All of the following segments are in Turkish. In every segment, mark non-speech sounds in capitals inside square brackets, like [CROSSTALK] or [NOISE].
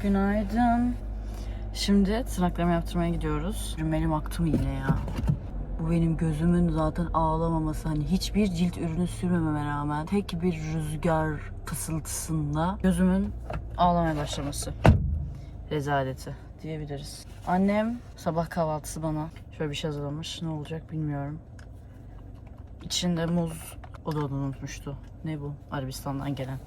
Günaydın. Şimdi tırnaklarımı yaptırmaya gidiyoruz. Rümelim aktı mı yine ya? Bu benim gözümün zaten ağlamaması. Hani hiçbir cilt ürünü sürmememe rağmen tek bir rüzgar fısıltısında gözümün ağlamaya başlaması. Rezaleti diyebiliriz. Annem sabah kahvaltısı bana şöyle bir şey hazırlamış. Ne olacak bilmiyorum. İçinde muz o da unutmuştu. Ne bu? Arabistan'dan gelen.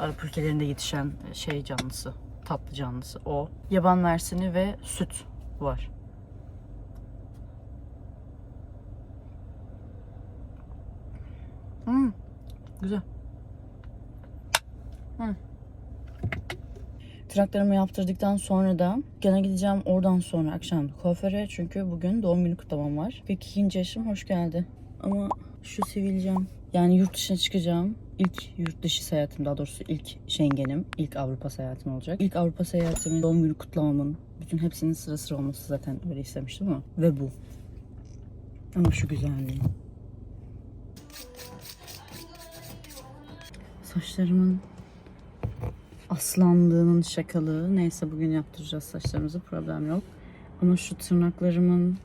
Arap ülkelerinde yetişen şey canlısı. Tatlı canlısı. O. Yaban mersini ve süt var. Hmm. Güzel. Hmm. Tırnaklarımı yaptırdıktan sonra da gene gideceğim oradan sonra akşam kuaföre çünkü bugün doğum günü kutlamam var. Ve ikinci yaşım hoş geldi. Ama şu sivilcem yani yurt dışına çıkacağım. İlk yurt dışı seyahatim daha doğrusu ilk Schengen'im. ilk Avrupa seyahatim olacak. İlk Avrupa seyahatimin doğum günü kutlamamın bütün hepsinin sıra sıra olması zaten öyle istemiştim ama ve bu. Ama şu güzelliği. Saçlarımın aslanlığının şakalığı. Neyse bugün yaptıracağız saçlarımızı problem yok. Ama şu tırnaklarımın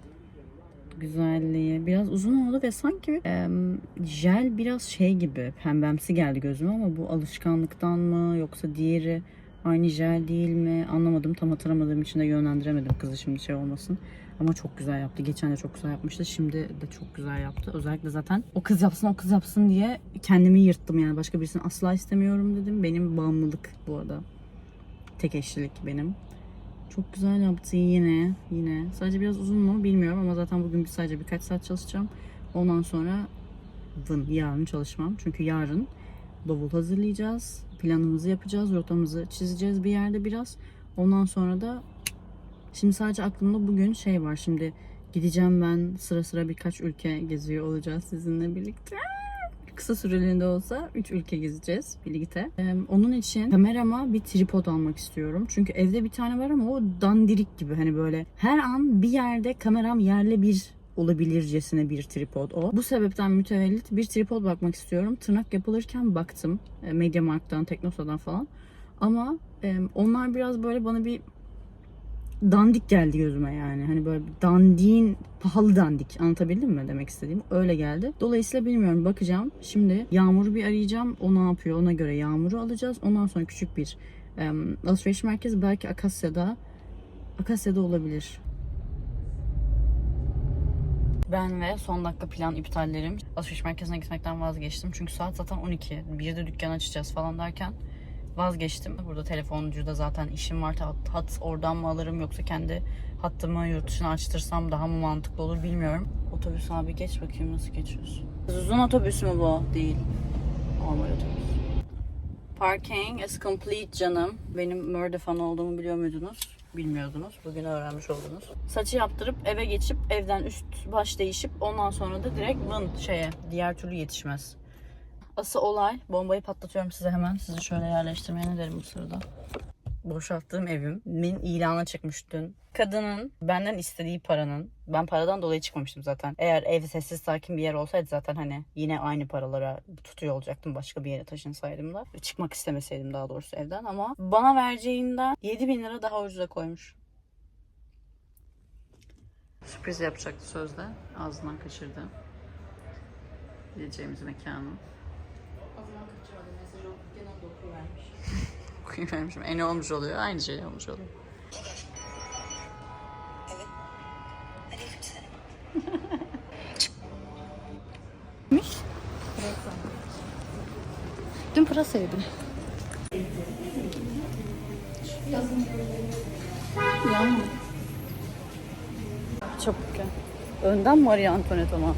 güzelliği. Biraz uzun oldu ve sanki em, jel biraz şey gibi pembemsi geldi gözüme ama bu alışkanlıktan mı yoksa diğeri aynı jel değil mi? Anlamadım tam hatırlamadığım için de yönlendiremedim kızı şimdi şey olmasın. Ama çok güzel yaptı. Geçen de çok güzel yapmıştı şimdi de çok güzel yaptı. Özellikle zaten o kız yapsın o kız yapsın diye kendimi yırttım yani. Başka birisini asla istemiyorum dedim. Benim bağımlılık bu arada. Tek eşlilik benim çok güzel yaptı yine. Yine. Sadece biraz uzun mu bilmiyorum ama zaten bugün sadece birkaç saat çalışacağım. Ondan sonra vın yarın çalışmam. Çünkü yarın bavul hazırlayacağız. Planımızı yapacağız. Rotamızı çizeceğiz bir yerde biraz. Ondan sonra da şimdi sadece aklımda bugün şey var. Şimdi gideceğim ben sıra sıra birkaç ülke geziyor olacağız sizinle birlikte kısa süreliğinde olsa 3 ülke gezeceğiz birlikte. Ee, onun için kamerama bir tripod almak istiyorum. Çünkü evde bir tane var ama o dandirik gibi hani böyle her an bir yerde kameram yerle bir olabilircesine bir tripod o. Bu sebepten mütevellit bir tripod bakmak istiyorum. Tırnak yapılırken baktım. E, Mediamarkt'tan, Teknosa'dan falan. Ama e, onlar biraz böyle bana bir dandik geldi gözüme yani. Hani böyle dandiğin pahalı dandik. Anlatabildim mi demek istediğim? Öyle geldi. Dolayısıyla bilmiyorum bakacağım. Şimdi Yağmur'u bir arayacağım. O ne yapıyor ona göre Yağmur'u alacağız. Ondan sonra küçük bir e, alışveriş merkezi belki Akasya'da Akasya'da olabilir. Ben ve son dakika plan iptallerim. Alışveriş merkezine gitmekten vazgeçtim. Çünkü saat zaten 12. Bir de dükkan açacağız falan derken vazgeçtim. Burada telefoncuda zaten işim var. Hat, hat oradan mı alırım yoksa kendi hattımı yurt dışına açtırsam daha mı mantıklı olur bilmiyorum. Otobüs abi geç bakayım nasıl geçiyorsun. Uzun otobüs mü bu? Değil. Normal otobüs. Parking is complete canım. Benim murder fan olduğumu biliyor muydunuz? Bilmiyordunuz. Bugün öğrenmiş oldunuz. Saçı yaptırıp eve geçip evden üst baş değişip ondan sonra da direkt vın şeye diğer türlü yetişmez. Asıl olay bombayı patlatıyorum size hemen. Sizi şöyle yerleştirmeye ne derim bu sırada. Boşalttığım evimin ilana çıkmış dün. Kadının benden istediği paranın, ben paradan dolayı çıkmamıştım zaten. Eğer ev sessiz sakin bir yer olsaydı zaten hani yine aynı paralara tutuyor olacaktım başka bir yere taşınsaydım da. Çıkmak istemeseydim daha doğrusu evden ama bana vereceğinden 7 bin lira daha ucuza koymuş. Sürpriz yapacaktı sözde. Ağzından kaçırdı. Gideceğimiz mekanı. Okuyuvermişim. E ne olmuş oluyor? Aynı şey olmuş oluyor. Dün pırasa yedim. Çabuk gel. Önden Marie Antoinette ama.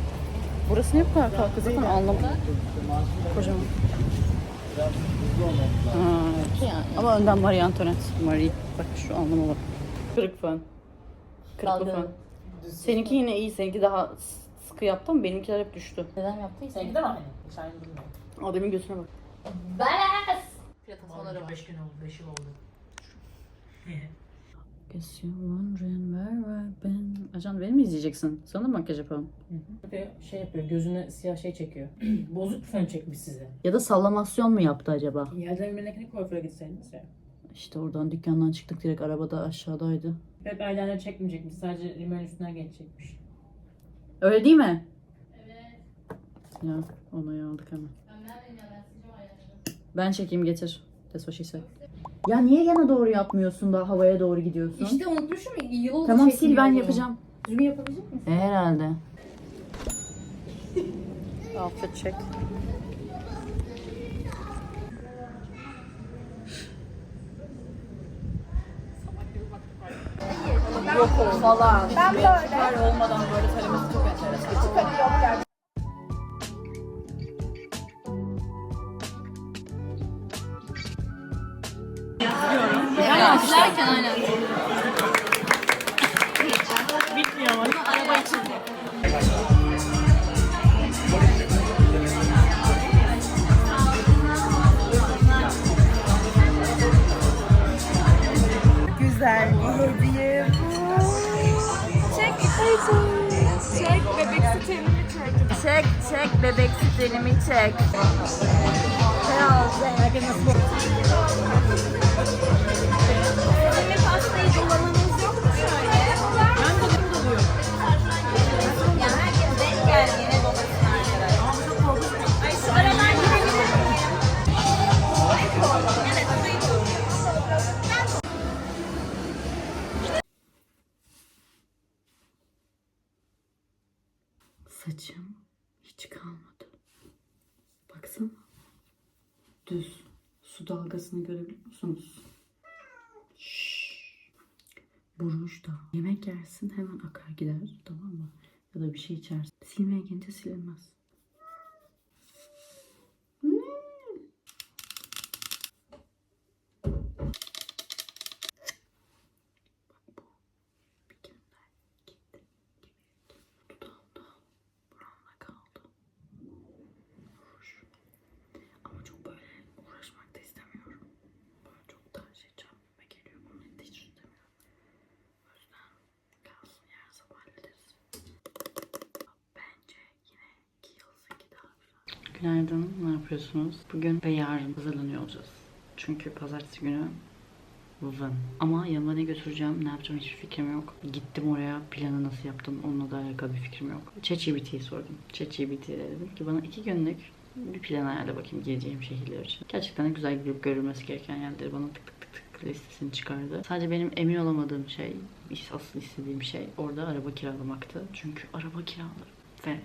Burası ne bu kadar kalktı zaten anlamadım. Kocaman. Ha, yani. Ama önden Marie Antoinette. Marie. Bak şu anlama bak. Kırık fön. Kırıklı Dalgalı. fön. Seninki yine iyi. Seninki daha sıkı yaptı ama benimkiler hep düştü. Neden yaptıysa? Seninki de mi aynı? Hiç aynı durmuyor. Adem'in göğsüne bak. Bas! Olunca 5 gün oldu, 5 yıl oldu. Guess wondering I've Acan beni mi izleyeceksin? Sana da makyaj yapalım. Yapıyor, şey yapıyor, gözüne siyah şey çekiyor. [CLEARS THROAT] Bozuk bir fön çekmiş size. Ya da sallamasyon mu yaptı acaba? Yerden birine kuaföre gitseydiniz ya. İşte oradan dükkandan çıktık direkt arabada aşağıdaydı. Hep eyeliner çekmeyecekmiş. Sadece rimel üstünden geçecekmiş. Öyle değil mi? Evet. Ya onayı aldık hemen. Ben çekeyim getir. She said. Ya niye yana doğru yapmıyorsun da havaya doğru gidiyorsun? İşte unutmuşum yıl oldu tamam sil ben çekmiyorum. yapacağım. Düzgün yapabilecek misin? Herhalde. [LAUGHS] Outfit check. Falan. Ben böyle. olmadan böyle söylemesi çok enteresan. Yani izlerken aynen. Güzel bir hediye bu. Çek Çek bebek sütünü çek. Çek çek bebek sütünü çek. Herhalde. Su dalgasını görebiliyor musunuz? Şşş. Bu ruj da. Yemek yersin hemen akar gider. Tamam mı? Ya da bir şey içersin. Silmeye gelince silinmez. Hmm. Bak bu. Bir günden gitti. Gibi. Dudağımda. Buramda kaldı. Ruj. Ama çok böyle uğraşmak da istemiyorum. Böyle çok da şey çarpmama geliyor. Bunu hiç istemiyorum. O yüzden kalsın yarın sabah hallederiz. Bence yine iki yılsınki daha güzel. Günaydın. Ne yapıyorsunuz? Bugün ve yarın hazırlanıyor olacağız. Çünkü pazartesi günü Vın. Ama yanıma ne götüreceğim, ne yapacağım hiçbir fikrim yok. Gittim oraya, planı nasıl yaptım onunla da alakalı bir fikrim yok. ChatGPT'ye sordum. ChatGPT'ye dedim ki bana iki günlük bir plan ayarla bakayım geleceğim şehirler için. Gerçekten güzel gidip görülmesi gereken yerleri bana tık tık tık tık listesini çıkardı. Sadece benim emin olamadığım şey, asıl istediğim şey orada araba kiralamaktı. Çünkü araba kiraları ve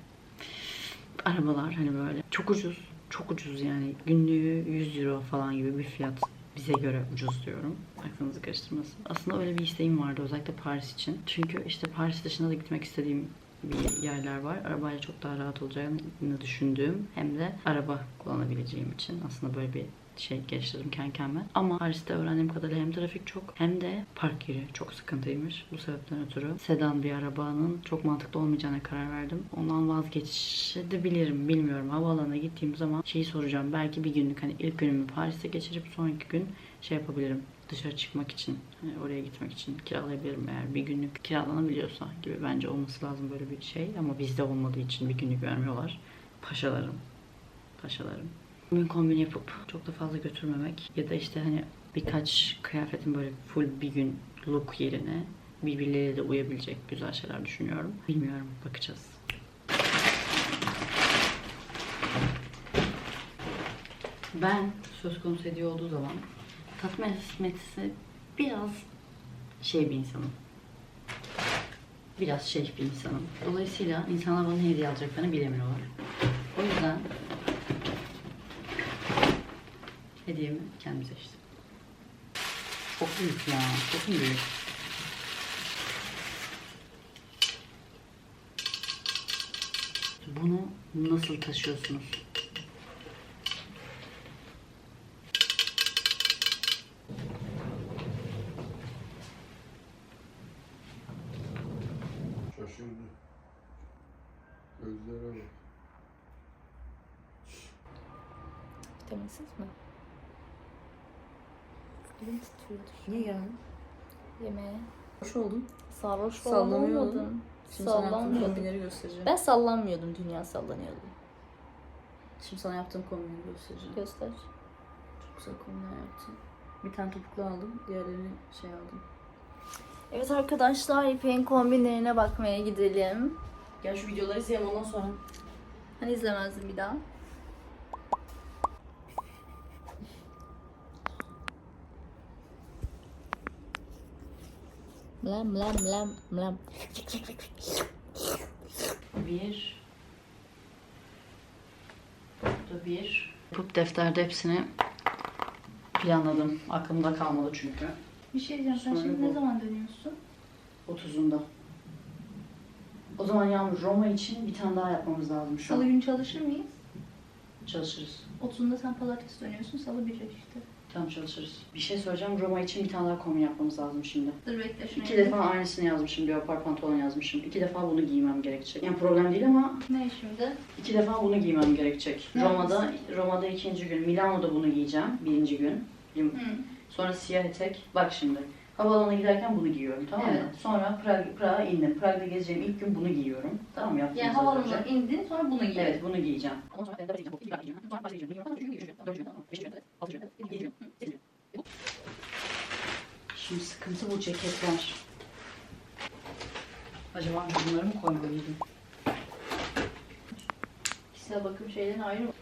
arabalar hani böyle çok ucuz. Çok ucuz yani. Günlüğü 100 euro falan gibi bir fiyat bize göre ucuz diyorum. Aklınızı karıştırmasın. Aslında öyle bir isteğim vardı özellikle Paris için. Çünkü işte Paris dışına da gitmek istediğim bir yerler var. Arabayla çok daha rahat olacağını düşündüğüm hem de araba kullanabileceğim için aslında böyle bir şey geliştirdim kendi kendime. Ama Paris'te öğrendiğim kadarıyla hem trafik çok hem de park yeri çok sıkıntıymış. Bu sebepten ötürü sedan bir arabanın çok mantıklı olmayacağına karar verdim. Ondan vazgeçebilirim bilmiyorum. Havaalanına gittiğim zaman şeyi soracağım. Belki bir günlük hani ilk günümü Paris'te geçirip sonraki gün şey yapabilirim. Dışarı çıkmak için, hani oraya gitmek için kiralayabilirim eğer bir günlük kiralanabiliyorsa gibi bence olması lazım böyle bir şey. Ama bizde olmadığı için bir günlük vermiyorlar. Paşalarım. Paşalarım. Bugün kombin yapıp çok da fazla götürmemek ya da işte hani birkaç kıyafetin böyle full bir gün look yerine birbirleriyle de uyabilecek güzel şeyler düşünüyorum. Bilmiyorum bakacağız. Ben söz konusu hediye olduğu zaman tatmin etmesi biraz şey bir insanım. Biraz şey bir insanım. Dolayısıyla insanlar bana hediye alacaklarını bilemiyorlar. O yüzden hediyemi kendim seçtim. Çok büyük ya. Çok büyük? Bunu nasıl taşıyorsunuz? Niye geldin? Yemeğe. Hoş oldun. Sarhoş falan olmadım. Şimdi sana yaptığım Sallanmıyordum. kombinleri göstereceğim. Ben sallanmıyordum. Dünya sallanıyordu. Şimdi sana yaptığım kombinleri göstereceğim. Göster. Çok güzel kombinler yaptım. Bir tane topuklu aldım. Diğerlerini şey aldım. Evet arkadaşlar İpek'in kombinlerine bakmaya gidelim. Gel şu videoları izleyelim ondan sonra. Hani izlemezdim bir daha. Mlam mlam mlam mlam. Bir. Burada bir. Bu defterde hepsini planladım. Aklımda kalmadı çünkü. Bir şey diyeceğim. Sen Sonra şimdi bu. ne zaman dönüyorsun? 30'unda. O zaman Yağmur Roma için bir tane daha yapmamız lazım şu Salı an. günü çalışır mıyız? Çalışırız. 30'unda sen pazartesi dönüyorsun. Salı bir işte. Tamam çalışırız. Bir şey söyleyeceğim. Roma için bir tane daha kombin yapmamız lazım şimdi. Dur bekle şunu. İki defa aynısını yazmışım. Leopar pantolon yazmışım. İki defa bunu giymem gerekecek. Yani problem değil ama Ne şimdi? iki defa bunu giymem gerekecek. Ne Roma'da Roma'da ikinci gün. Milano'da bunu giyeceğim. Birinci gün. Hı. Sonra siyah etek. Bak şimdi. Havaalanına giderken bunu giyiyorum tamam mı? Evet. Sonra Prag, Prag'a indim. Prag'da gezeceğim ilk gün bunu giyiyorum. Tamam mı? Yaptığımız Yani havaalanına indin sonra bunu giy. Evet bunu giyeceğim. Şimdi sıkıntı bu ceketler. Acaba bunları mı koymalıydım? Kişisel bakım şeylerin ayrı mı?